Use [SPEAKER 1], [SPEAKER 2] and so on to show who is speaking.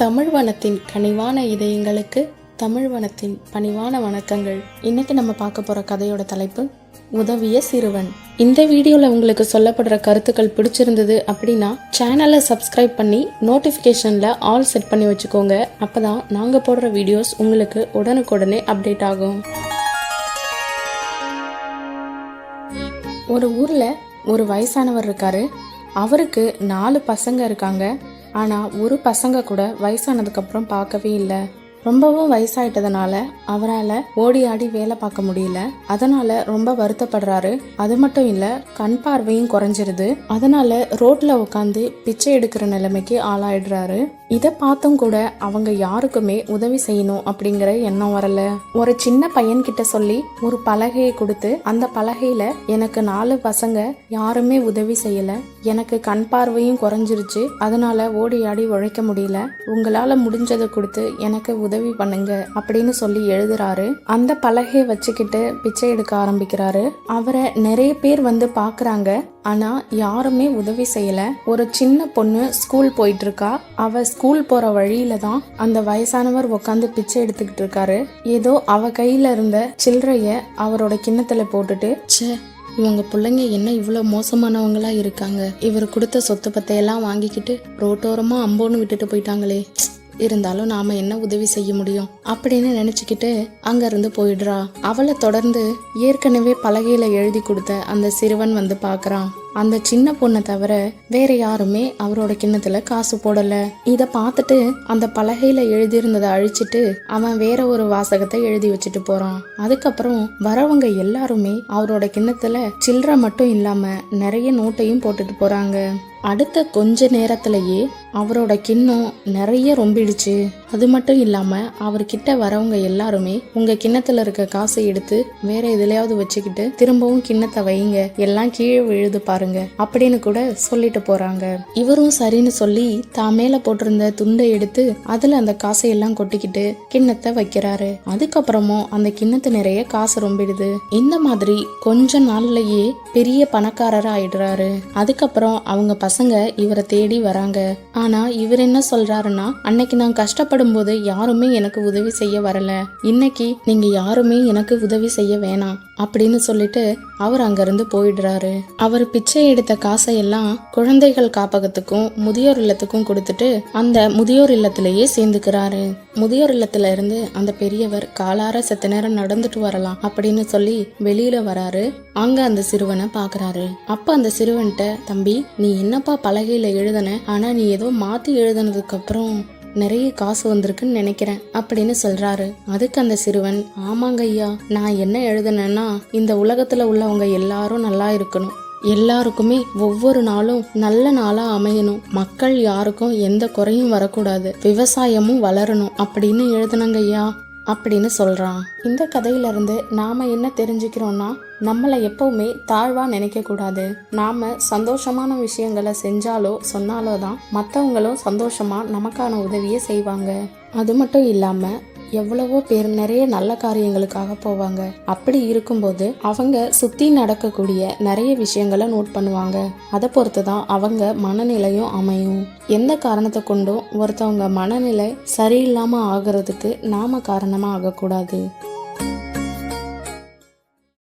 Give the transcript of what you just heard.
[SPEAKER 1] தமிழ் வனத்தின் கனிவான இதயங்களுக்கு தமிழ் வனத்தின் பணிவான வணக்கங்கள். இன்னைக்கு நம்ம பார்க்க போற கதையோட தலைப்பு உதவிய சிறுவன். இந்த வீடியோல உங்களுக்கு சொல்லப்படுற கருத்துக்கள் பிடிச்சிருந்தது அப்படின்னா சேனலை சப்ஸ்கிரைப் பண்ணி நோட்டிஃபிகேஷனில் ஆல் செட் பண்ணி வச்சுக்கோங்க. அப்பதான் நாங்க போடுற வீடியோஸ் உங்களுக்கு உடனுக்குடனே அப்டேட் ஆகும். ஒரு ஊர்ல ஒரு வயசானவர் இருக்காரு. அவருக்கு நாலு பசங்க இருக்காங்க. ஆனால் ஒரு பசங்க கூட வயசானதுக்கப்புறம் பார்க்கவே இல்லை. ரொம்பவும் வயசாயிட்டதுனால அவரால் ஓடி ஆடி வேலை பார்க்க முடியல. அதனால ரொம்ப வருத்தப்படுறாரு. அது மட்டும் இல்ல கண் பார்வையும் குறைஞ்சிருது. அதனால ரோட்ல உட்காந்து பிச்சை எடுக்கிற நிலைமைக்கு ஆளாயிடுறாரு. இதை பார்த்தும் கூட அவங்க யாருக்குமே உதவி செய்யணும் அப்படிங்கிற எண்ணம் வரல. ஒரு சின்ன பையன் கிட்ட சொல்லி ஒரு பலகையை கொடுத்து அந்த பலகையில எனக்கு நாலு பசங்க யாருமே உதவி செய்யல. எனக்கு கண் பார்வையும் குறைஞ்சிருச்சு. அதனால ஓடி ஆடி உழைக்க முடியல. உங்களால முடிஞ்சதை கொடுத்து எனக்கு உதவி பண்ணுங்க அப்படின்னு சொல்லி எழுதுறாரு. அந்த பலகையை வச்சுக்கிட்டு பிச்சை எடுக்க ஆரம்பிக்கிறாரு. அவரை நிறைய பேர் வந்து பாக்குறாங்க. ஆனா யாருமே உதவி செய்யல. ஒரு சின்ன பொண்ணு ஸ்கூல் போயிட்டு இருக்கா அவ ஸ்கூல் போற வழியில தான் அந்த வயசானவர் உட்காந்து பிச்சை எடுத்துக்கிட்டு இருக்காரு. ஏதோ அவ கையில இருந்த சில்லறைய அவரோட கிண்ணத்துல போட்டுட்டு ச்சே இவங்க பிள்ளைங்க என்ன இவ்வளோ மோசமானவங்களா இருக்காங்க? இவர் கொடுத்த சொத்து பத்தையெல்லாம் வாங்கிக்கிட்டு ரோட்டோரமா அம்போன்னு விட்டுட்டு போயிட்டாங்களே. இருந்தாலும் நாம என்ன உதவி செய்ய முடியும்? அப்படின்னு நினைச்சுக்கிட்டு அங்க இருந்து போயிடுறா. அவளை தொடர்ந்து ஏற்கனவே பலகையில எழுதி கொடுத்த அந்த சிறுவன் வந்து பாக்குறான். அந்த சின்ன பொண்ணை தவிர வேற யாருமே அவரோட கிண்ணத்துல காசு போடல. இத பார்த்துட்டு அந்த பலகையில எழுதியிருந்ததை அழிச்சிட்டு அவன் வேற ஒரு வாசகத்தை எழுதி வச்சுட்டு போறான். அதுக்கப்புறம் வரவங்க எல்லாருமே அவரோட கிண்ணத்துல சில்லற மட்டும் இல்லாம நிறைய நோட்டையும் போட்டுட்டு போறாங்க. அடுத்த கொஞ்ச நேரத்திலேயே அவரோட கிண்ணம் நிறைய ரொம்பிடுச்சு. அது மட்டும் இல்லாம அவர்கிட்ட வரவங்க எல்லாருமே உங்க கிண்ணத்துல இருக்க காசை எடுத்து வேற எதுலயாவது வச்சுக்கிட்டு திரும்பவும் கிண்ணத்தை வைங்க. எல்லாம் கீழே விழுது பாருங்க அப்படின்னு கூட சொல்லிட்டு போறாங்க. இவரும் சரின்னு சொல்லி தான் மேல போட்டிருந்த துண்டை எடுத்து அதுல அந்த காசை எல்லாம் கொட்டிக்கிட்டு கிண்ணத்தை வைக்கிறாரு. அதுக்கப்புறமும் அந்த கிண்ணத்து நிறைய காசு ரொம்பிடுது. இந்த மாதிரி கொஞ்ச நாள்லயே பெரிய பணக்காரர் ஆயிடுறாரு. அதுக்கப்புறம் அவங்க பசங்க இவரை தேடி வராங்க. ஆனா இவர் என்ன சொல்றாருன்னா அன்னைக்கு நான் கஷ்டப்படும் போது யாருமே எனக்கு உதவி செய்ய வரல. இன்னைக்கு நீங்க யாருமே எனக்கு உதவி செய்ய வேணாம் அப்படின்னு சொல்லிட்டு அவர் அங்கிருந்து போயிடுறாரு. அவர் பிச்சை எடுத்த காசையெல்லாம் குழந்தைகள் காப்பகத்துக்கும் முதியோர் இல்லத்துக்கும் கொடுத்துட்டு அந்த முதியோர் இல்லத்திலேயே சேர்ந்துக்கிறாரு. முதியோர் இல்லத்துல இருந்து அந்த பெரியவர் காலார செத்த நேரம் நடந்துட்டு வரலாம் அப்படின்னு சொல்லி வெளியில வராரு. அங்க அந்த சிறுவனை பாக்குறாரு. அப்ப அந்த சிறுவன்கிட்ட தம்பி நீ என்னப்பா பலகையில எழுதுன? ஆனா நீ ஏதோ மாத்தி எழுதுனதுக்கு அப்புறம் நிறைய காசு வந்திருக்குன்னு நினைக்கிறேன் அப்படின்னு சொல்றாரு. அதுக்கு அந்த சிறுவன் ஆமாங்க ஐயா நான் என்ன எழுதுனேன்னா இந்த உலகத்துல உள்ளவங்க எல்லாரும் நல்லா இருக்கணும். எல்லாருக்குமே ஒவ்வொரு நாளும் நல்ல நாளா அமையணும். மக்கள் யாருக்கும் எந்த குறையும் வரக்கூடாது. விவசாயமும் வளரணும். அப்படின்னு எழுதுனங்க ஐயா. அப்படின்னு சொல்றான். இந்த கதையில இருந்து நாம என்ன தெரிஞ்சுக்கிறோம்னா நம்மளை எப்பவுமே தாழ்வா நினைக்க கூடாது. நாம சந்தோஷமான விஷயங்களை செஞ்சாலோ சொன்னாலோ தான் மற்றவங்களும் சந்தோஷமா நமக்கான உதவியை செய்வாங்க. அது மட்டும் இல்லாம எவ்வளவோ பேர் நிறைய நல்ல காரியங்களுக்காக போவாங்க. அப்படி இருக்கும்போது அவங்க சுத்தி நடக்கக்கூடிய நிறைய விஷயங்களை நோட் பண்ணுவாங்க. அதை பொறுத்து தான் அவங்க மனநிலையும் அமையும். எந்த காரணத்தை கொண்டும் ஒருத்தவங்க மனநிலை சரியில்லாம ஆகிறதுக்கு நாம காரணமா ஆகக்கூடாது.